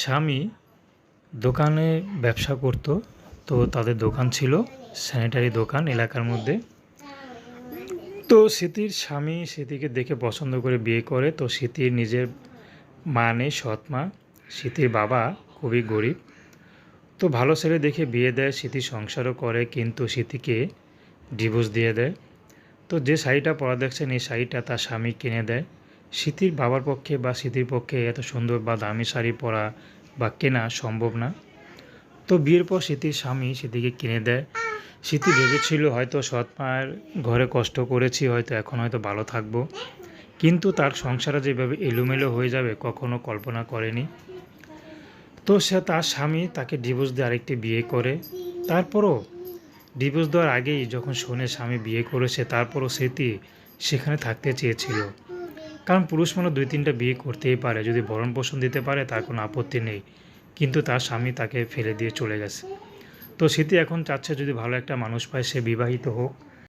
স্বামী দোকানে ব্যবসা করতো, তো তাদের দোকান ছিল স্যানিটারি দোকান এলাকার মধ্যে। তো স্মৃতির স্বামী স্মৃতিকে দেখে পছন্দ করে বিয়ে করে, তো স্মৃতির নিজের মা নেই সৎ মা স্মৃতির বাবা খুবই গরিব। তো ভালো ছেলে দেখে বিয়ে দেয় স্মৃতি সংসারও করে, কিন্তু স্মৃতিকে ডিভোর্স দিয়ে দেয়। তো যে শাড়িটা পরা দেখছেন, এই শাড়িটা তার স্বামী কিনে দেয়। স্মৃতির বাবার পক্ষে বা স্মৃতির পক্ষে এত সুন্দর বা দামি শাড়ি পরা বা কেনা সম্ভব না। তো বিয়ের পর স্মৃতির স্বামী স্মৃতিকে কিনে দেয়। স্মৃতি ভেবেছিল হয়তো সৎ মায়ের ঘরে কষ্ট করেছি, হয়তো এখন হয়তো ভালো থাকব। কিন্তু তার সংসারে যেভাবে এলোমেলো হয়ে যাবে কখনো কল্পনা করেনি। তো সে তার স্বামী তাকে ডিভোর্স দিয়ে আরেকটি বিয়ে করে। তারপরও ডিভোর্স দেওয়ার আগেই যখন শোনে স্বামী বিয়ে করেছে, তারপরও স্মৃতি সেখানে থাকতে চেয়েছিল। কারণ পুরুষ মানুষ দুই তিনটা বিয়ে করতেই পারে, যদি ভরণ পোষণ দিতে পারে তার কোনো আপত্তি নেই। কিন্তু তার স্বামী তাকে ফেলে দিয়ে চলে গেছে। তো স্মৃতি এখন চাচ্ছে যদি ভালো একটা মানুষ পায়, সে বিবাহিত হোক।